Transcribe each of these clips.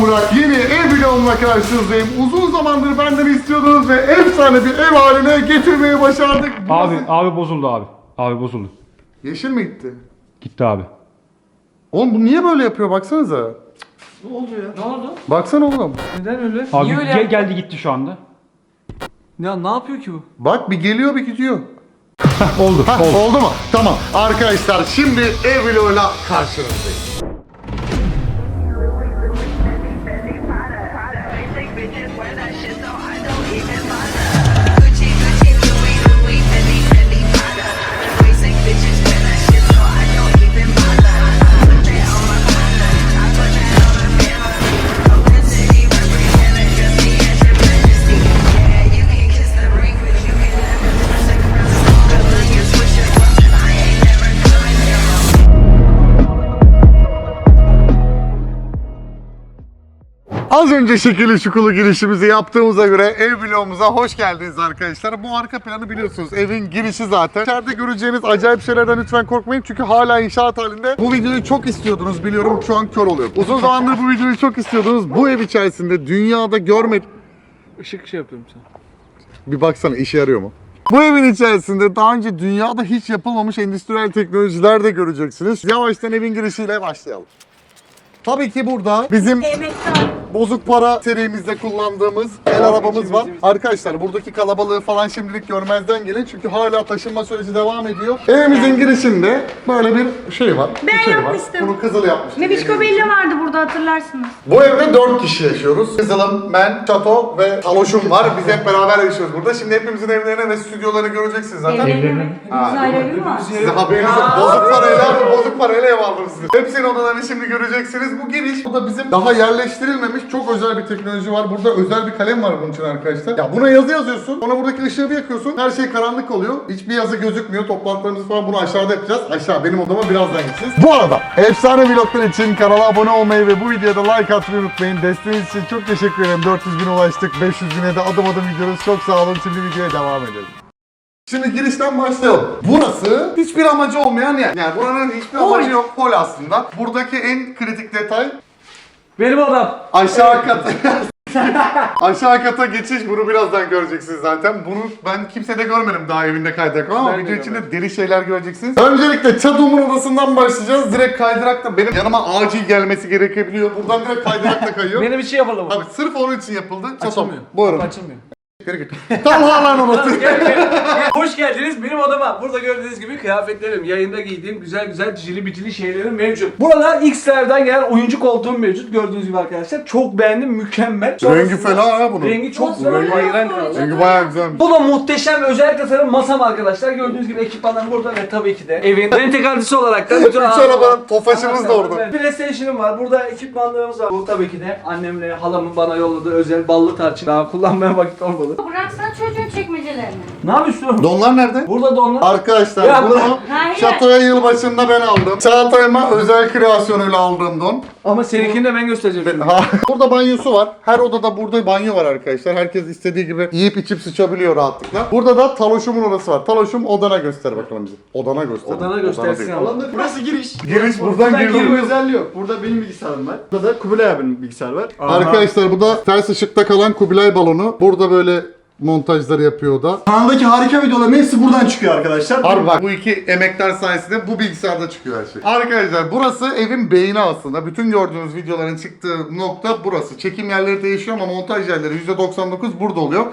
ben Burak. Yeni ev vlogumla karşınızdayım. Uzun zamandır benden istiyordunuz ve efsane bir ev haline getirmeyi başardık. Abi abi bozuldu abi. Abi bozuldu. Yeşil mi gitti? Gitti abi. Oğlum bu niye böyle yapıyor baksanıza. Ne oldu ya? Ne oldu? Baksana oğlum. Neden öyle? Abi Niye öyle ge- yaptı? geldi gitti şu anda. Ya ne yapıyor ki bu? Bak bir geliyor bir gidiyor. oldu. Hah, oldu. oldu mu? Tamam. Arkadaşlar şimdi ev vloguyla karşınızdayım. Az önce şekilli şukulu girişimizi yaptığımıza göre ev vlogumuza hoş geldiniz arkadaşlar. Bu arka planı biliyorsunuz. Evin girişi zaten. İçeride göreceğiniz acayip şeylerden lütfen korkmayın. Çünkü hala inşaat halinde. Bu videoyu çok istiyordunuz biliyorum. Şu an kör oluyorum. Uzun zamandır bu videoyu çok istiyordunuz. Bu ev içerisinde dünyada görmek... Işık şey yapıyorum sen. Bir baksana işe yarıyor mu? Bu evin içerisinde daha önce dünyada hiç yapılmamış endüstriyel teknolojiler de göreceksiniz. Yavaştan evin girişiyle başlayalım. Tabii ki burada bizim bozuk para serimizde kullandığımız el arabamız var. Arkadaşlar buradaki kalabalığı falan şimdilik görmezden gelin çünkü hala taşınma süreci devam ediyor. Evimizin girişinde böyle bir şey var. Ben bir şey var. yapmıştım. Bunu Kızıl yapmıştı. Nebişko Belli vardı burada hatırlarsınız. Bu evde 4 kişi yaşıyoruz. Kızılım, ben, Çato ve Taloş'um var. Biz hep beraber yaşıyoruz burada. Şimdi hepimizin evlerini ve stüdyolarını göreceksiniz zaten. Evlerine mi? Güzel evi var? Size haberiniz yok. Bozuk parayla, bozuk parayla ev aldım size. Hepsinin odalarını şimdi göreceksiniz. Bu giriş, bu da bizim daha yerleştirilmemiş çok özel bir teknoloji var. Burada özel bir kalem var bunun için arkadaşlar. Ya buna yazı yazıyorsun, sonra buradaki ışığı bir yakıyorsun. Her şey karanlık oluyor. Hiçbir yazı gözükmüyor. Toplantılarımızı falan bunu aşağıda yapacağız. Aşağı benim odama birazdan gideceğiz. Bu arada efsane vloglar için kanala abone olmayı ve bu videoda like atmayı unutmayın. Desteğiniz için çok teşekkür ederim. 400 bin ulaştık. 500 bine de adım adım gidiyoruz. Çok sağ olun. Şimdi videoya devam edelim. Şimdi girişten başlayalım. Burası hiçbir amacı olmayan yer. Yani buranın hiçbir amacı yok. Hol aslında. Buradaki en kritik detay Benim odam. aşağı kata. aşağı kata geçiş. Bunu birazdan göreceksiniz zaten. Bunu ben kimsede görmedim daha evinde kaydırak ama Ben de video içinde deli şeyler göreceksiniz. Öncelikle çatomun odasından başlayacağız. Direkt kaydırak da benim yanıma acil gelmesi gerekebiliyor. Buradan direkt kaydırak da kayıyor. Benim için yapalım. Abi sırf onun için yapıldı. Çatom. Açılmıyor. Buyurun. Açılmıyor. Geri git. Gel, gel, gel. Hoş geldiniz benim odama. Burada gördüğünüz gibi kıyafetlerim, yayında giydiğim güzel güzel cicili bicili şeylerim mevcut. Burada X'lerden gelen oyuncu koltuğum mevcut. Gördüğünüz gibi arkadaşlar. Çok beğendim, mükemmel. Rengi fena ha bunun. Rengi çok güzel. öyle Hayran kaldım. Rengi bayağı güzelmiş. Bu da muhteşem özel tasarım masam arkadaşlar. Gördüğünüz gibi ekipmanlarım burada ve tabii ki de evin rentekarcısı olarak da bütün Üç arabanın tofaşımız da orada. Evet, PlayStation'ım var. Burada ekipmanlarımız var. Bu tabii ki de annemle halamın bana yolladığı özel ballı tarçın. Daha kullanmaya vakit olmadı. Bıraksan çocuğun çekmecelerini. Ne yapıyorsun? Donlar nerede? Burada da onlar. Arkadaşlar Ya bunu şatoya yılbaşında ben aldım. Çağatay'ıma özel kreasyonuyla aldığım don. Ama seninkini de ben göstereceğim şimdi. Ha. Burada banyosu var. Her odada burada banyo var arkadaşlar. Herkes istediği gibi yiyip içip sıçabiliyor rahatlıkla. Burada da Taloş'umun odası var. Taloş'um odana göster bakalım bize. Odana göster. Odana göstersin değil. ama. Burası giriş. Giriş buradan Buradan girdim. giriyor. Özelliği yok. Burada benim bilgisayarım var. Burada da Kubilay abinin bilgisayarı var. Arkadaşlar bu da ters ışıkta kalan Kubilay balonu. Burada böyle montajları yapıyor da. Kanaldaki harika videoların hepsi buradan çıkıyor arkadaşlar. Harbi bak bu iki emekler sayesinde bu bilgisayarda çıkıyor her şey. Arkadaşlar burası evin beyni aslında. Bütün gördüğünüz videoların çıktığı nokta burası. Çekim yerleri değişiyor ama montaj yerleri %99 burada oluyor.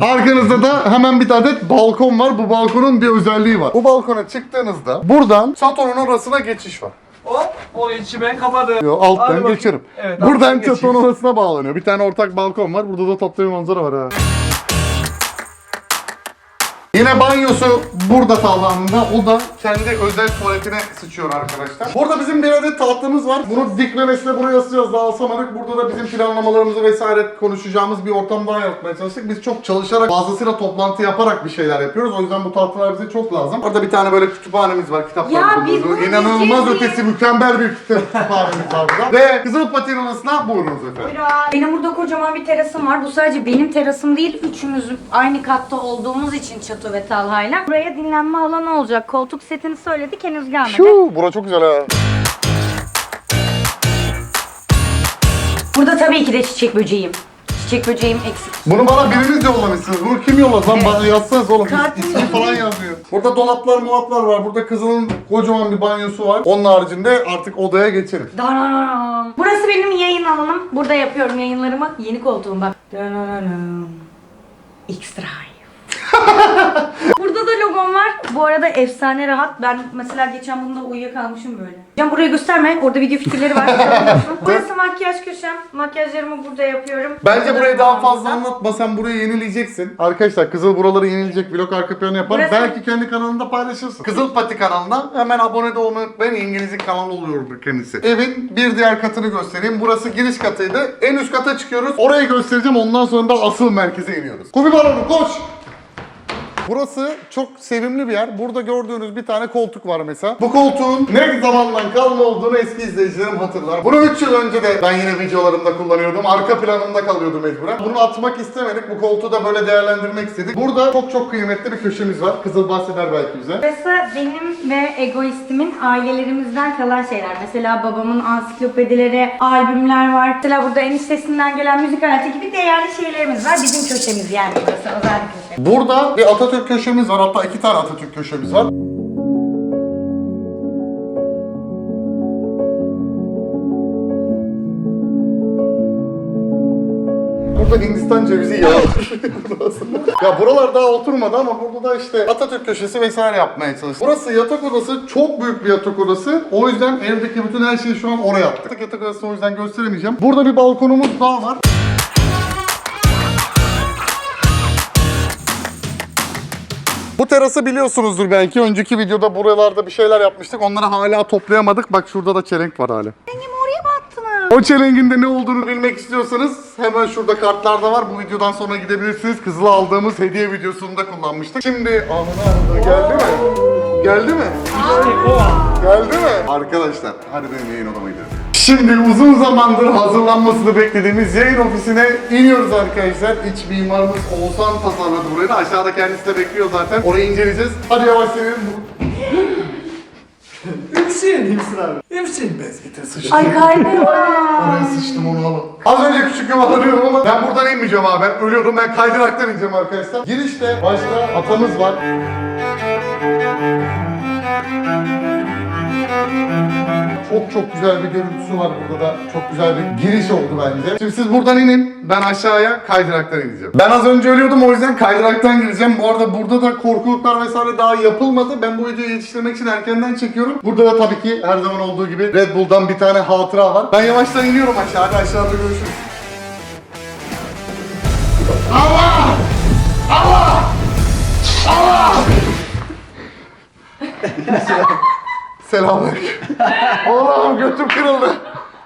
Arkanızda da hemen bir adet balkon var. Bu balkonun bir özelliği var. Bu balkona çıktığınızda buradan Sato'nun orasına geçiş var. Hop o içi ben kapadım. Yo, Hadi alttan bakayım. geçerim. Evet, Buradan alttan geçeyim. Orasına bağlanıyor. Bir tane ortak balkon var. Burada da tatlı bir manzara var ha. Yine banyosu burada sağlandığında o da kendi özel tuvaletine sıçıyor arkadaşlar. Burada bizim bir adet tahtımız var. Bunu diklemesine buraya asacağız daha asamadık. Burada da bizim planlamalarımızı vesaire konuşacağımız bir ortam daha yaratmaya çalıştık. Biz çok çalışarak fazlasıyla toplantı yaparak bir şeyler yapıyoruz. O yüzden bu tahtalar bize çok lazım. Orada bir tane böyle kütüphanemiz var. Kitaplarımızın Ya biz bunu İnanılmaz diyeceğiz ötesi mükemmel bir kütüphanemiz var burada. Ve Kızıl Patin Odası'na buyurunuz efendim. Benim burada kocaman bir terasım var. Bu sadece benim terasım değil. Üçümüz aynı katta olduğumuz için Çatı ve Talha'yla. Buraya dinlenme alanı olacak. Koltuk setini söyledik henüz gelmedi. Şu, bura çok güzel ha. Burada tabii ki de çiçek böceğim. Çiçek böceğim eksik. Bunu bana biriniz yollamışsınız. Bunu kim yolladı lan? Bana yazsanız oğlum. İsmi falan yazmıyor. Burada dolaplar muhaplar var. Burada kızılın kocaman bir banyosu var. Onun haricinde artık odaya geçelim. Dananam. Burası benim yayın alanım. Burada yapıyorum yayınlarımı. Yeni koltuğum bak. Dananam. X-Drive. Burada da logom var. Bu arada efsane rahat. Ben mesela geçen bunda uyuyakalmışım böyle. Can burayı gösterme. Orada video fikirleri var. Burası makyaj köşem. Makyajlarımı burada yapıyorum. Bence burayı daha fazla anlatma. Sen burayı yenileyeceksin. Arkadaşlar Kızıl buraları yenileyecek. Vlog arka planı yapar. Burası- Belki kendi kanalında paylaşırsın. Kızıl Pati kanalına hemen abone de olmayı unutmayın. İngilizce kanal oluyor kendisi. Evin bir diğer katını göstereyim. Burası giriş katıydı. En üst kata çıkıyoruz. Orayı göstereceğim. Ondan sonra da asıl merkeze iniyoruz. Kubi balonu koş! Burası çok sevimli bir yer. Burada gördüğünüz bir tane koltuk var mesela. Bu koltuğun ne zamandan kalma olduğunu eski izleyicilerim hatırlar. Bunu 3 yıl önce de ben yine videolarımda kullanıyordum. Arka planımda kalıyordu mecburen. Bunu atmak istemedik. Bu koltuğu da böyle değerlendirmek istedik. Burada çok çok kıymetli bir köşemiz var. Kızıl bahseder belki bize. Burası benim ve egoistimin ailelerimizden kalan şeyler. Mesela babamın ansiklopedileri, albümler var. Mesela burada eniştesinden gelen müzik aleti gibi değerli şeylerimiz var. Bizim köşemiz yani burası özel bir köşe. Burada bir Atatürk köşemiz var. Hatta iki tane Atatürk köşemiz var. Burada Hindistan cevizi yağı. ya buralar daha oturmadı ama burada da işte Atatürk köşesi vesaire yapmaya çalıştık. Burası yatak odası çok büyük bir yatak odası. O yüzden evdeki bütün her şeyi şu an oraya attık. Yatak odasını o yüzden gösteremeyeceğim. Burada bir balkonumuz daha var. Bu terası biliyorsunuzdur belki. Önceki videoda buralarda bir şeyler yapmıştık. Onları hala toplayamadık. Bak şurada da çelenk var hala. Benim oraya mı attınız? O çelengin de ne olduğunu bilmek istiyorsanız hemen şurada kartlarda var. Bu videodan sonra gidebilirsiniz. Kızıl'a aldığımız hediye videosunda kullanmıştık. Şimdi abi geldi mi? Geldi mi? Geldi mi? Arkadaşlar hadi benim yayın odama gidelim. Şimdi uzun zamandır hazırlanmasını beklediğimiz yayın ofisine iniyoruz arkadaşlar. İç mimarımız Oğuzhan tasarladı burayı da. Aşağıda kendisi de bekliyor zaten. Orayı inceleyeceğiz. Hadi yavaş inelim. İmsin. Kimsin abi? İmsin. Ay kalbim. Oraya sıçtım onu alın. Az önce küçük yuvarlanıyorum ama ben buradan inmeyeceğim abi. Ben ölüyorum. Ben kaydıraktan ineceğim arkadaşlar. Girişte başta atamız var. Çok güzel bir görüntüsü var burada da. Çok güzel bir giriş oldu bence. Şimdi siz buradan inin. Ben aşağıya kaydıraktan ineceğim. Ben az önce ölüyordum o yüzden kaydıraktan gireceğim. Bu arada burada da korkuluklar vesaire daha yapılmadı. Ben bu videoyu yetiştirmek için erkenden çekiyorum. Burada da tabii ki her zaman olduğu gibi Red Bull'dan bir tane hatıra var. Ben yavaştan iniyorum aşağı. Hadi aşağıda görüşürüz. Allah! Allah! Allah! Selamünaleyküm. Allah'ım götüm kırıldı.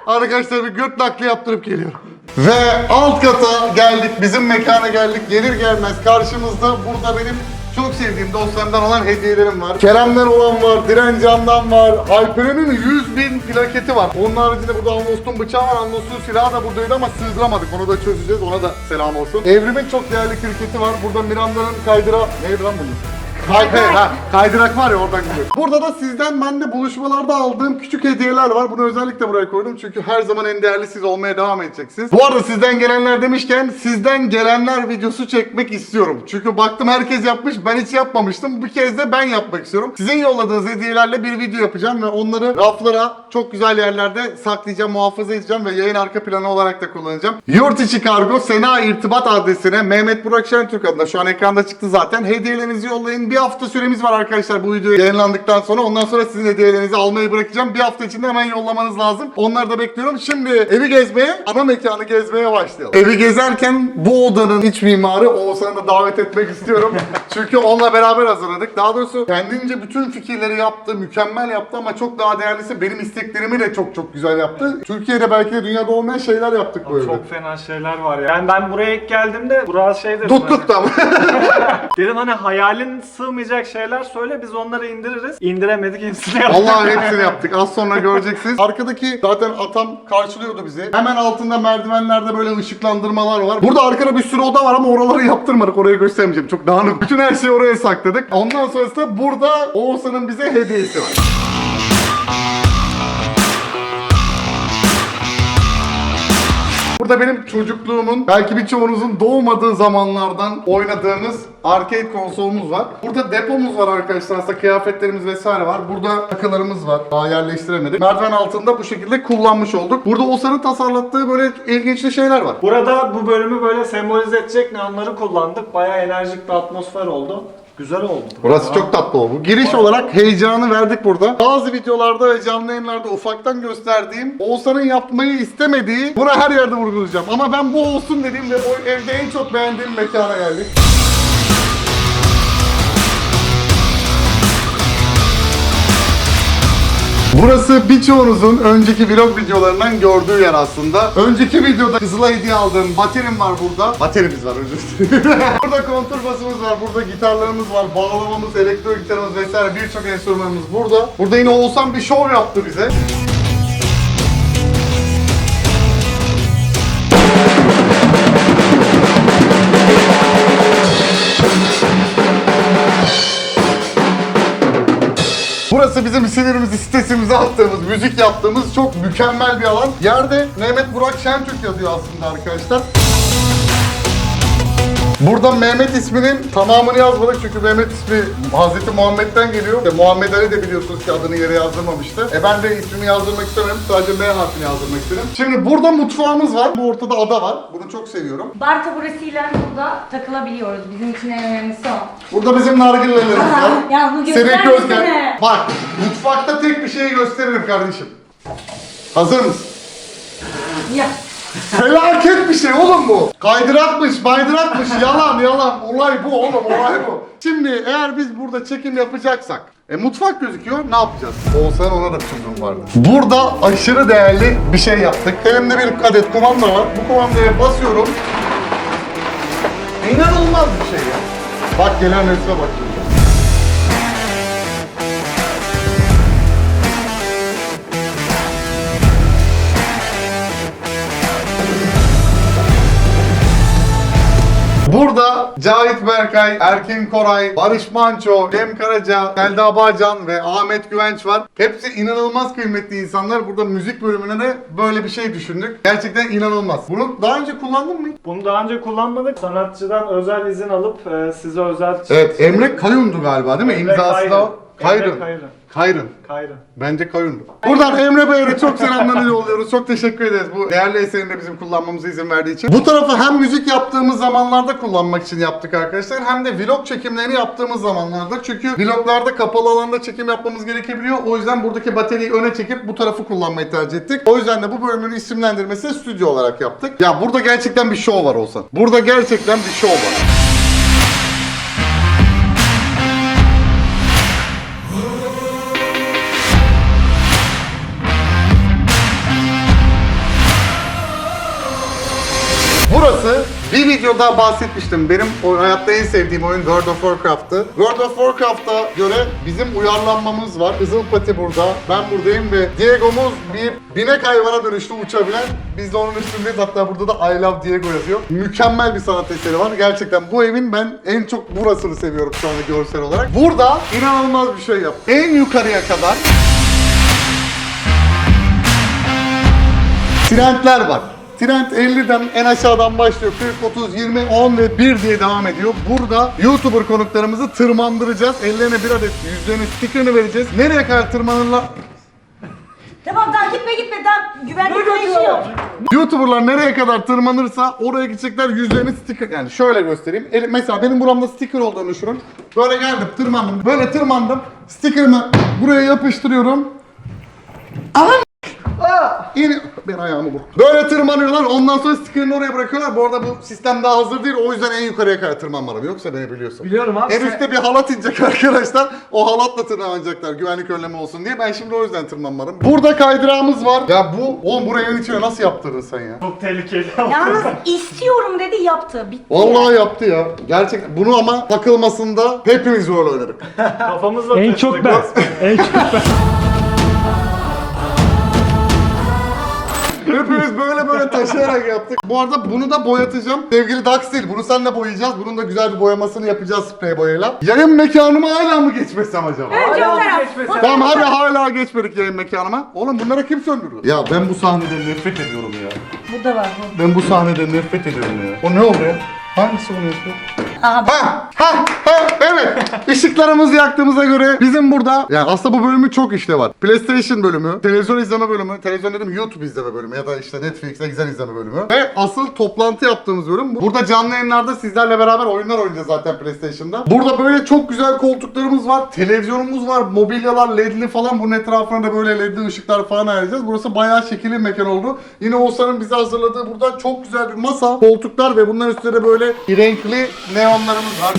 Arkadaşlar bir göt nakli yaptırıp geliyorum. Ve alt kata geldik. Bizim mekana geldik. Gelir gelmez karşımızda burada benim çok sevdiğim dostlarımdan olan hediyelerim var. Kerem'den olan var, Direncan'dan var. Alperen'in 100 bin plaketi var. Onun haricinde burada Anlos'un bıçağı var. Anlos'un silahı da buradaydı ama sığdıramadık. Onu da çözeceğiz. Ona da selam olsun. Evrim'in çok değerli kriketi var. Burada Miranda'nın kaydıra... Neydi lan bunun? Hayır, ha, kaydırak var ya oradan gidiyor. Burada da sizden ben de buluşmalarda aldığım küçük hediyeler var. Bunu özellikle buraya koydum çünkü her zaman en değerli siz olmaya devam edeceksiniz. Bu arada sizden gelenler demişken sizden gelenler videosu çekmek istiyorum. Çünkü baktım herkes yapmış ben hiç yapmamıştım. Bir kez de ben yapmak istiyorum. Sizin yolladığınız hediyelerle bir video yapacağım ve onları raflara çok güzel yerlerde saklayacağım, muhafaza edeceğim ve yayın arka planı olarak da kullanacağım. Yurt içi kargo Sena irtibat adresine Mehmet Burak Şentürk adına şu an ekranda çıktı zaten. Hediyelerinizi yollayın. Bir hafta süremiz var arkadaşlar bu video yayınlandıktan sonra. Ondan sonra sizin hediyelerinizi almayı bırakacağım. Bir hafta içinde hemen yollamanız lazım. Onları da bekliyorum. Şimdi evi gezmeye, ana mekanı gezmeye başlayalım. Evi gezerken bu odanın iç mimarı Oğuzhan'ı da davet etmek istiyorum. Çünkü onunla beraber hazırladık. Daha doğrusu kendince bütün fikirleri yaptı, mükemmel yaptı ama çok daha değerlisi benim isteklerimi de çok çok güzel yaptı. Türkiye'de belki de dünyada olmayan şeyler yaptık bu evde. Çok fena şeyler var ya. Ben ben buraya ilk geldiğimde Burak şey dedim. Tuttuk da Hani, dedim hani hayalin sığmayacak şeyler söyle biz onları indiririz. İndiremedik hepsini yaptık. Allah'ın hepsini yaptık. Az sonra göreceksiniz. Arkadaki zaten atam karşılıyordu bizi. Hemen altında merdivenlerde böyle ışıklandırmalar var. Burada arkada bir sürü oda var ama oraları yaptırmadık. Orayı göstermeyeceğim. Çok dağınık. Bütün her şeyi oraya sakladık. Ondan sonrasında burada Oğuzhan'ın bize hediyesi var. Burada benim çocukluğumun belki birçoğunuzun doğmadığı zamanlardan oynadığımız arcade konsolumuz var. Burada depomuz var arkadaşlar. Aslında kıyafetlerimiz vesaire var. Burada takılarımız var. Daha yerleştiremedik. Merdiven altında bu şekilde kullanmış olduk. Burada Oğuzhan'ın tasarlattığı böyle ilginçli şeyler var. Burada bu bölümü böyle sembolize edecek neonları kullandık. Bayağı enerjik bir atmosfer oldu. Güzel oldu. Burası çok tatlı oldu. Giriş olarak heyecanı verdik burada. Bazı videolarda ve canlı yayınlarda ufaktan gösterdiğim Oğuzhan'ın yapmayı istemediği buna her yerde vurgulayacağım. Ama ben bu olsun dediğim ve bu evde en çok beğendiğim mekana geldik. Burası birçoğunuzun önceki vlog videolarından gördüğü yer aslında. Önceki videoda Kızıl'a hediye aldığım baterim var burada. Baterimiz var özür dilerim. burada konturbasımız var, burada gitarlarımız var, bağlamamız, elektro gitarımız vesaire birçok enstrümanımız burada. Burada yine Oğuzhan bir şov yaptı bize. Burası bizim sinirimizi, stresimizi attığımız, müzik yaptığımız çok mükemmel bir alan. Yerde Mehmet Burak Şentürk yazıyor aslında arkadaşlar. Burada Mehmet isminin tamamını yazmadık çünkü Mehmet ismi Hazreti Muhammed'den geliyor. İşte Muhammed Ali de biliyorsunuz ki adını yere yazdırmamıştı. E ben de ismini yazdırmak istemiyorum. Sadece M harfini yazdırmak istedim. Şimdi burada mutfağımız var. Bu ortada ada var. Bunu çok seviyorum. Bar taburesiyle burada takılabiliyoruz. Bizim için en önemlisi o. Burada bizim nargilelerimiz var. Ya bu göster bize. Bak mutfakta tek bir şeyi gösteririm kardeşim. Hazır mısın? Ya. Felaket bir şey oğlum bu. Kaydırakmış, baydırakmış. Yalan yalan. Olay bu oğlum, olay bu. Şimdi eğer biz burada çekim yapacaksak, e, mutfak gözüküyor, ne yapacağız? Oğuzhan ona da çözüm vardı. Burada aşırı değerli bir şey yaptık. Elimde bir adet kumanda var. Bu kumandaya basıyorum. İnanılmaz bir şey ya. Bak gelen resme bak. Burada Cahit Berkay, Erkin Koray, Barış Manço, Cem Karaca, Selda Bağcan ve Ahmet Güvenç var. Hepsi inanılmaz kıymetli insanlar. Burada müzik bölümüne de böyle bir şey düşündük. Gerçekten inanılmaz. Bunu daha önce kullandın mı? Bunu daha önce kullanmadık. Sanatçıdan özel izin alıp e, size özel... Evet, Emre Kayun'du galiba değil mi? Emre İmzası da. Kayrın. Emre Kayrın. Kayrın. Kayrın. Bence Kayun'du. Buradan Emre Bey'e çok selamlarını yolluyoruz. Çok teşekkür ederiz bu değerli eserini de bizim kullanmamıza izin verdiği için. Bu tarafı hem müzik yaptığımız zamanlarda kullanmak için yaptık arkadaşlar. Hem de vlog çekimlerini yaptığımız zamanlarda. Çünkü vloglarda kapalı alanda çekim yapmamız gerekebiliyor. O yüzden buradaki bataryayı öne çekip bu tarafı kullanmayı tercih ettik. O yüzden de bu bölümün isimlendirmesini stüdyo olarak yaptık. Ya burada gerçekten bir show var olsan. Burada gerçekten bir show var. Bir videoda bahsetmiştim. Benim o hayatta en sevdiğim oyun World of Warcraft'tı. World of Warcraft'a göre bizim uyarlanmamız var. Kızıl Pati burada, ben buradayım ve Diego'muz bir binek hayvana dönüştü uçabilen. Biz de onun üstündeyiz. Hatta burada da I Love Diego yazıyor. Mükemmel bir sanat eseri var. Gerçekten bu evin ben en çok burasını seviyorum şu anda görsel olarak. Burada inanılmaz bir şey yaptı. En yukarıya kadar Trendler var. Trend 50'den en aşağıdan başlıyor. 40, 30, 20, 10 ve 1 diye devam ediyor. Burada YouTuber konuklarımızı tırmandıracağız. Ellerine bir adet yüzlerine sticker'ını vereceğiz. Nereye kadar tırmanırlar? Tamam daha gitme gitme daha güvenlik yaşıyor. YouTuber'lar nereye kadar tırmanırsa oraya gidecekler yüzlerini sticker yani şöyle göstereyim. El- mesela benim buramda sticker olduğunu düşünün. Böyle geldim tırmandım. Böyle tırmandım. Sticker'ımı buraya yapıştırıyorum. Ama Yine ben ayağımı vurdum. Böyle tırmanıyorlar ondan sonra sticker'ını oraya bırakıyorlar. Bu arada bu sistem daha hazır değil o yüzden en yukarıya kadar tırmanmadım. Yoksa beni biliyorsun. Biliyorum abi. En sen- üstte bir halat inecek arkadaşlar. O halatla tırmanacaklar güvenlik önlemi olsun diye. Ben şimdi o yüzden tırmanmadım. Burada kaydırağımız var. Ya bu, oğlum buraya evin içine nasıl yaptırdın sen ya? Çok tehlikeli. Yalnız istiyorum dedi yaptı. Bitti. Vallahi yaptı ya. Gerçekten bunu ama takılmasında hepimiz rol oynadık. Kafamızla En taşıdık. çok ben. en çok ben. Hepimiz böyle böyle taşıyarak yaptık. Bu arada bunu da boyatacağım. Sevgili Daxil bunu seninle boyayacağız. Bunun da güzel bir boyamasını yapacağız sprey boyayla. Yayın mekanıma hala mı geçmesem acaba? Önce o taraf. geçmesen. Tamam hadi hala geçmedik yayın mekanıma. Oğlum bunlara kim söndürdü? Ya ben bu sahneden nefret ediyorum ya. Bu da var bu. Ben bu sahneden nefret ediyorum ya. O ne oluyor? Hangisi onu yapıyor? Aha. Ha, ha, ha, evet. Işıklarımızı yaktığımıza göre bizim burada, yani aslında bu bölümü çok işte var. PlayStation bölümü, televizyon izleme bölümü, televizyon dedim YouTube izleme bölümü ya da işte Netflix'te güzel izleme bölümü. Ve asıl toplantı yaptığımız bölüm bu. Burada canlı yayınlarda sizlerle beraber oyunlar oynayacağız zaten PlayStation'da. Burada böyle çok güzel koltuklarımız var, televizyonumuz var, mobilyalar ledli falan. Bunun etrafına da böyle ledli ışıklar falan ayıracağız. Burası bayağı şekilli bir mekan oldu. Yine Oğuzhan'ın bize hazırladığı burada çok güzel bir masa, koltuklar ve bunların üstünde de böyle renkli neonlarımız var.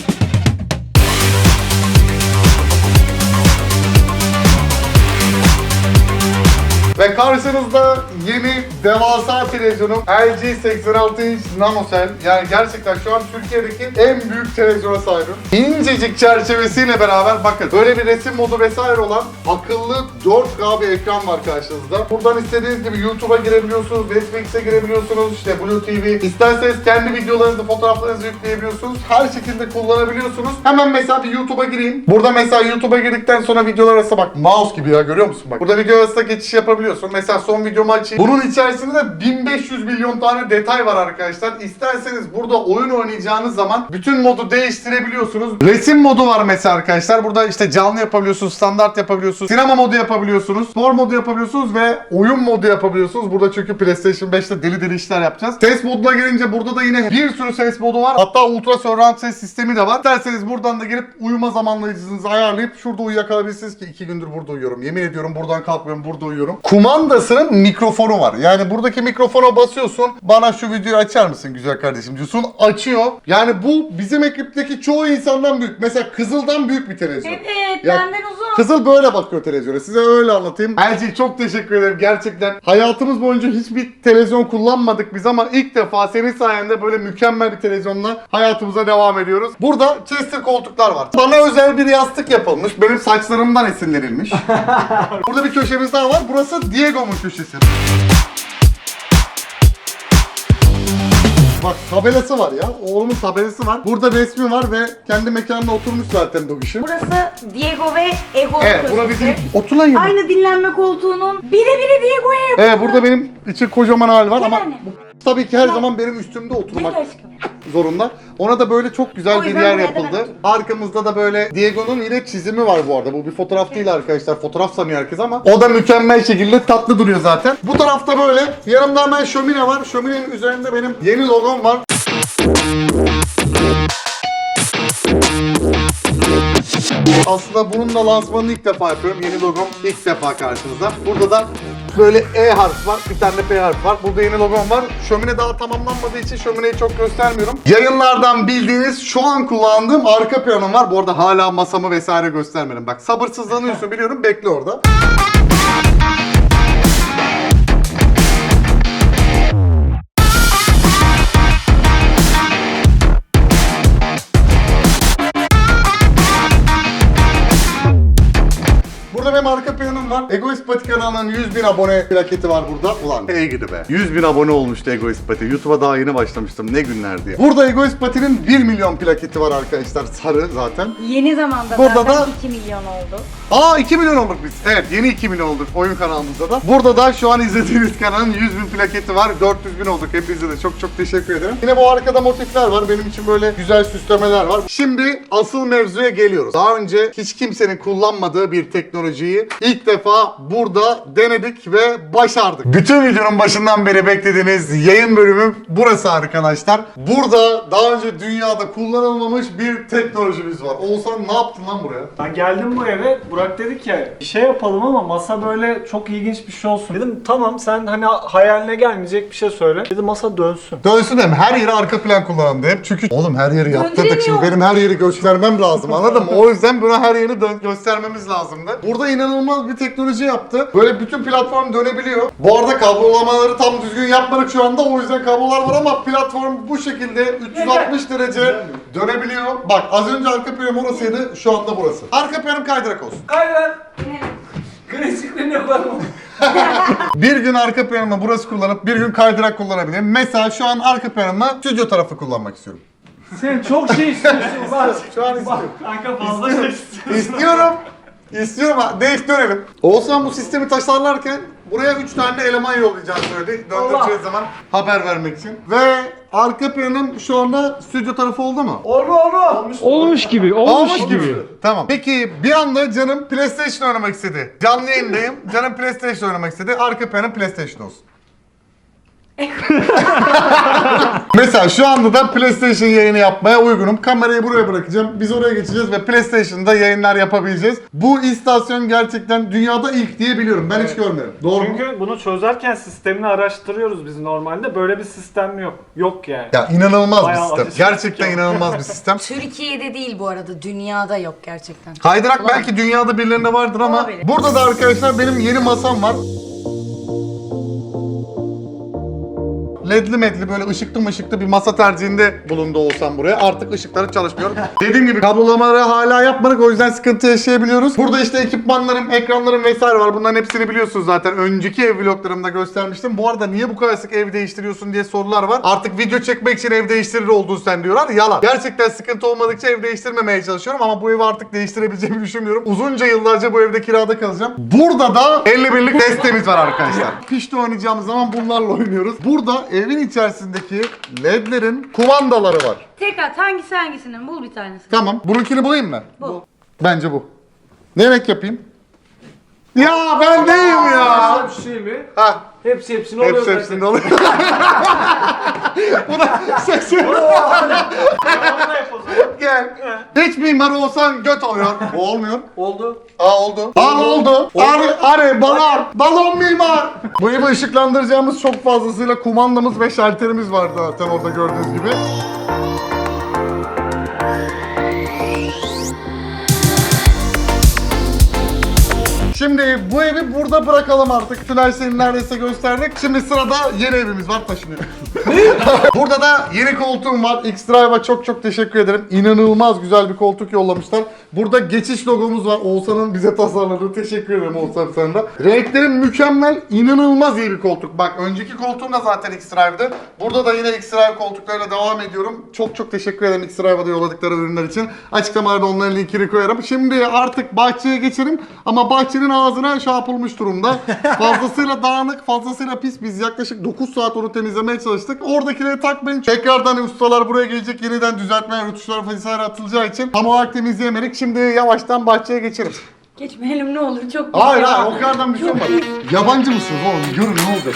Ve karşınızda yeni devasa televizyonum LG 86 inç NanoCell. Yani gerçekten şu an Türkiye'deki en büyük televizyona sahibim. İncecik çerçevesiyle beraber bakın böyle bir resim modu vesaire olan akıllı 4K bir ekran var karşınızda. Buradan istediğiniz gibi YouTube'a girebiliyorsunuz, Netflix'e girebiliyorsunuz, işte Blue TV. İsterseniz kendi videolarınızı, fotoğraflarınızı yükleyebiliyorsunuz. Her şekilde kullanabiliyorsunuz. Hemen mesela bir YouTube'a gireyim. Burada mesela YouTube'a girdikten sonra videolar arasında bak mouse gibi ya görüyor musun bak. Burada video arasında geçiş yapabiliyorsun. Mesela son videomu açayım. Bunun içerisinde de 1500 milyon tane detay var arkadaşlar. İsterseniz burada oyun oynayacağınız zaman bütün modu değiştirebiliyorsunuz. Resim modu var mesela arkadaşlar. Burada işte canlı yapabiliyorsunuz, standart yapabiliyorsunuz, sinema modu yapabiliyorsunuz, spor modu yapabiliyorsunuz ve oyun modu yapabiliyorsunuz. Burada çünkü PlayStation 5'te deli deli işler yapacağız. Ses moduna gelince burada da yine bir sürü ses modu var. Hatta ultra surround ses sistemi de var. İsterseniz buradan da girip uyuma zamanlayıcınızı ayarlayıp şurada uyuyakalabilirsiniz ki iki gündür burada uyuyorum. Yemin ediyorum buradan kalkmıyorum burada uyuyorum. Kumandasının mikrofonu var. Yani buradaki mikrofona basıyorsun. Bana şu videoyu açar mısın güzel kardeşim diyorsun. Açıyor. Yani bu bizim ekipteki çoğu insandan büyük. Mesela Kızıl'dan büyük bir televizyon. Evet Ya- benden uzun. Kızıl böyle bakıyor televizyona. Size öyle anlatayım. Elci çok teşekkür ederim gerçekten. Hayatımız boyunca hiçbir televizyon kullanmadık biz ama ilk defa senin sayende böyle mükemmel bir televizyonla hayatımıza devam ediyoruz. Burada Chester koltuklar var. Bana özel bir yastık yapılmış. Benim saçlarımdan esinlenilmiş. Burada bir köşemiz daha var. Burası Diego'nun köşesi. Bak tabelası var ya. Oğlumun tabelası var. Burada resmi var ve kendi mekanına oturmuş zaten kişi. Burası Diego ve Ego Evet, bura bizim otur lan yanıma. Aynı dinlenme koltuğunun birebiri Diego'ya yapıldı. Evet burada benim için kocaman hal var ama Yani. bu tabii ki her zaman benim üstümde oturmak zorunda. Ona da böyle çok güzel O bir yüzden yer buraya yapıldı. ben- Arkamızda da böyle Diego'nun yine çizimi var bu arada. Bu bir fotoğraf değil arkadaşlar. Fotoğraf sanıyor herkes ama o da mükemmel şekilde tatlı duruyor zaten. Bu tarafta böyle. Yanımda hemen şömine var. Şöminenin üzerinde benim yeni logom var. Aslında bunun da lansmanını ilk defa yapıyorum. Yeni logom ilk defa karşınızda. Burada da böyle E harfi var, bir tane P harfi var. Burada yeni logom var. Şömine daha tamamlanmadığı için şömineyi çok göstermiyorum. Yayınlardan bildiğiniz şu an kullandığım arka planım var. Bu arada hala masamı vesaire göstermedim. Bak sabırsızlanıyorsun biliyorum. Bekle orada. Burada benim arka planım var. Egoist Pati kanalının 100 bin abone plaketi var burada. Ulan hey gidi be. 100 bin abone olmuştu Egoist Pati. YouTube'a daha yeni başlamıştım. Ne günlerdi ya. Burada Egoist Pati'nin 1 milyon plaketi var arkadaşlar. Sarı zaten. Yeni zamanda Burada zaten da- 2 milyon oldu. Aa 2 milyon olduk biz. Evet yeni 2 milyon olduk oyun kanalımızda da. Burada da şu an izlediğiniz kanalın 100 bin plaketi var. 400 bin olduk hepinize de çok çok teşekkür ederim. Yine bu arkada motifler var. Benim için böyle güzel süslemeler var. Şimdi asıl mevzuya geliyoruz. Daha önce hiç kimsenin kullanmadığı bir teknolojiyi ilk defa burada denedik ve başardık. Bütün videonun başından beri beklediğiniz yayın bölümü burası arkadaşlar. Burada daha önce dünyada kullanılmamış bir teknolojimiz var. Oğuzhan ne yaptın lan buraya? Ben geldim bu eve. Burak dedi ki bir şey yapalım ama masa böyle çok ilginç bir şey olsun. Dedim tamam sen hani hayaline gelmeyecek bir şey söyle. Dedi masa dönsün. Dönsün hem her yeri arka plan kullanalım hep. Çünkü oğlum her yeri yaptırdık şimdi benim her yeri göstermem lazım anladın mı? O yüzden buna her yeri dön- göstermemiz lazımdı. Burada inanılmaz bir teknoloji yaptı. Böyle bütün platform dönebiliyor. Bu arada kablolamaları tam düzgün yapmadık şu anda o yüzden kablolar var ama platform bu şekilde 360 derece dönebiliyor. Bak az önce arka planım orasıydı şu anda burası. Arka planım kaydırak olsun. Kayran. Klasiklerine bakma. bir gün arka planımı burası kullanıp bir gün kaydırak kullanabilirim. Mesela şu an arka planımı stüdyo tarafı kullanmak istiyorum. Sen çok şey istiyorsun bak. Şu an istiyorum. Kanka fazla şey İstiyorum. İstiyorum. ha. Değiş dönelim. Oğuzhan bu sistemi tasarlarken buraya 3 tane eleman yollayacağını söyledi. Döndüreceği zaman haber vermek için. Ve arka planım şu anda stüdyo tarafı oldu mu? Oldu oldu. Olmuş gibi, olmuş, Olmuş gibi. gibi. Tamam. Peki bir anda canım PlayStation oynamak istedi. Canlı yayındayım. Canım PlayStation oynamak istedi. Arka planım PlayStation olsun. Mesela şu anda da PlayStation yayını yapmaya uygunum. Kamerayı buraya bırakacağım. Biz oraya geçeceğiz ve PlayStation'da yayınlar yapabileceğiz. Bu istasyon gerçekten dünyada ilk diye biliyorum. Ben hiç görmedim. Doğru mu? Çünkü bunu çözerken sistemini araştırıyoruz biz normalde. Böyle bir sistem yok. Yok yani. Ya inanılmaz bir Bayağı sistem. acı Gerçekten çekiyor. inanılmaz bir sistem. Türkiye'de değil bu arada, dünyada yok gerçekten. Kaydırak belki dünyada birilerinde vardır ama Olabilir. burada da arkadaşlar benim yeni masam var. Ledli medli böyle ışıklı mışıklı bir masa tercihinde bulundu olsam buraya. Artık ışıkları çalışmıyor. Dediğim gibi kablolamaları hala yapmadık o yüzden sıkıntı yaşayabiliyoruz. Burada işte ekipmanlarım, ekranlarım vesaire var. Bunların hepsini biliyorsunuz zaten. Önceki ev vloglarımda göstermiştim. Bu arada niye bu kadar sık ev değiştiriyorsun diye sorular var. Artık video çekmek için ev değiştirir oldun sen diyorlar. Yalan. Gerçekten sıkıntı olmadıkça ev değiştirmemeye çalışıyorum ama bu evi artık değiştirebileceğimi düşünmüyorum. Uzunca yıllarca bu evde kirada kalacağım. Burada da 50 birlik desteğimiz var arkadaşlar. Pişti oynayacağımız zaman bunlarla oynuyoruz. Burada evin içerisindeki ledlerin kumandaları var. Tek at hangisi hangisinin bul bir tanesi. Tamam. Bununkini bulayım mı? Bu. Bence bu. Ne yemek yapayım? Ya ben neyim ya? Bir şey mi? Ha, Hepsi hepsini oluyor hepsi zaten. hepsinde oluyor. Bu da sesi. Gel. Hiç mimar olsan göt oluyor. O olmuyor. Oldu. Aa oldu. Aa oldu. Arı, arı, balon. Balon mimar. Bu evi ışıklandıracağımız çok fazlasıyla kumandamız ve şalterimiz var zaten orada gördüğünüz gibi. Şimdi bu evi burada bırakalım artık. Tülay senin neredeyse gösterdik. Şimdi sırada yeni evimiz var taşınıyor. burada da yeni koltuğum var. X-Drive'a çok çok teşekkür ederim. İnanılmaz güzel bir koltuk yollamışlar. Burada geçiş logomuz var. Oğuzhan'ın bize tasarladığı. Teşekkür ederim Oğuzhan sana da. Renklerim mükemmel. inanılmaz iyi bir koltuk. Bak önceki koltuğum da zaten X-Drive'dı. Burada da yine X-Drive koltuklarıyla devam ediyorum. Çok çok teşekkür ederim X-Drive'a yolladıkları ürünler için. Açıklamalarda onların linkini koyarım. Şimdi artık bahçeye geçelim. Ama bahçenin ağzına şey yapılmış durumda. Fazlasıyla dağınık, fazlasıyla pis. Biz yaklaşık 9 saat onu temizlemeye çalıştık. Oradakileri takmayın. Tekrardan ustalar buraya gelecek. Yeniden düzeltme, rötuşlar vesaire atılacağı için tam olarak temizleyemedik. Şimdi yavaştan bahçeye geçelim. Geçmeyelim ne olur çok Hayır ya. hayır o kadardan bir şey olmaz. Yabancı mısınız oğlum? Görün ne olacak.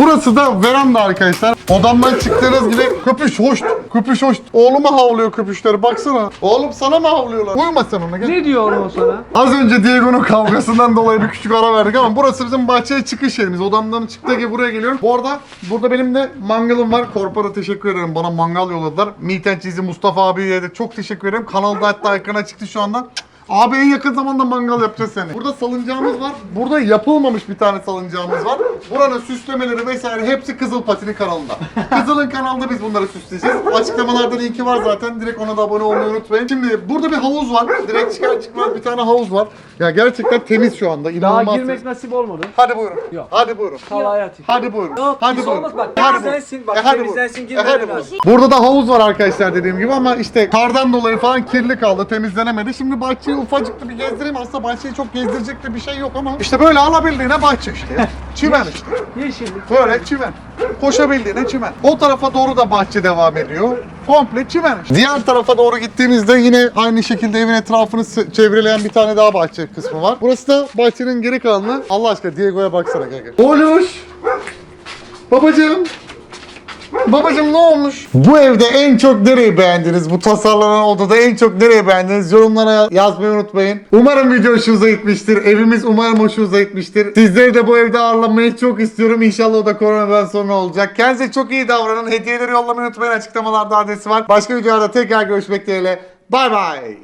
Burası da veranda arkadaşlar. Odamdan çıktığınız gibi köpüş hoş, köpüş hoş. Oğluma havlıyor köpüşleri baksana. Oğlum sana mı havlıyorlar? Uyuma sen ona gel. Ne diyor oğlum o sana? Az önce Diego'nun kavgasından dolayı bir küçük ara verdik ama burası bizim bahçeye çıkış yerimiz. Odamdan çıktığı gibi buraya geliyorum. Bu arada burada benim de mangalım var. Korpora teşekkür ederim. Bana mangal yolladılar. Meat and Cheese'i Mustafa abiye de çok teşekkür ederim. Kanalda hatta ekrana çıktı şu anda. Abi en yakın zamanda mangal yapacağız seni. Burada salıncağımız var. Burada yapılmamış bir tane salıncağımız var. Buranın süslemeleri vesaire hepsi Kızıl Patini kanalında. Kızıl'ın kanalında biz bunları süsleyeceğiz. Açıklamalarda linki var zaten. Direkt ona da abone olmayı unutmayın. Şimdi burada bir havuz var. Direkt çıkar çıkmaz bir tane havuz var. Ya gerçekten temiz şu anda. Daha İnanılmaz girmek temiz. nasip olmadı. Hadi buyurun. Yok. Hadi buyurun. Kal hayatı. Hadi buyurun. Yok, hadi pis buyurun. olmaz bak. Hadi Temizlensin, bak, E, hadi temizlensin, E, hadi lazım. buyurun. Burada da havuz var arkadaşlar dediğim gibi ama işte kardan dolayı falan kirli kaldı, temizlenemedi. Şimdi bahçeyi ufacık bir gezdireyim. Aslında bahçeyi çok gezdirecek de bir şey yok ama işte böyle alabildiğine bahçe işte ya. Çimen işte. Yeşillik. Böyle çimen. Koşabildiğine çimen. O tarafa doğru da bahçe devam ediyor. Komple çimen. işte. Diğer tarafa doğru gittiğimizde yine aynı şekilde evin etrafını çevreleyen bir tane daha bahçe kısmı var. Burası da bahçenin geri kalanı. Allah aşkına Diego'ya baksana gel gel. Oluş. Babacığım. Babacım ne olmuş? Bu evde en çok nereyi beğendiniz? Bu tasarlanan odada en çok nereyi beğendiniz? Yorumlara yazmayı unutmayın. Umarım video hoşunuza gitmiştir. Evimiz umarım hoşunuza gitmiştir. Sizleri de bu evde ağırlamayı çok istiyorum. İnşallah o da koronadan sonra olacak. Kendinize çok iyi davranın. Hediyeleri yollamayı unutmayın. Açıklamalarda adresi var. Başka videolarda tekrar görüşmek dileğiyle. Bay bay.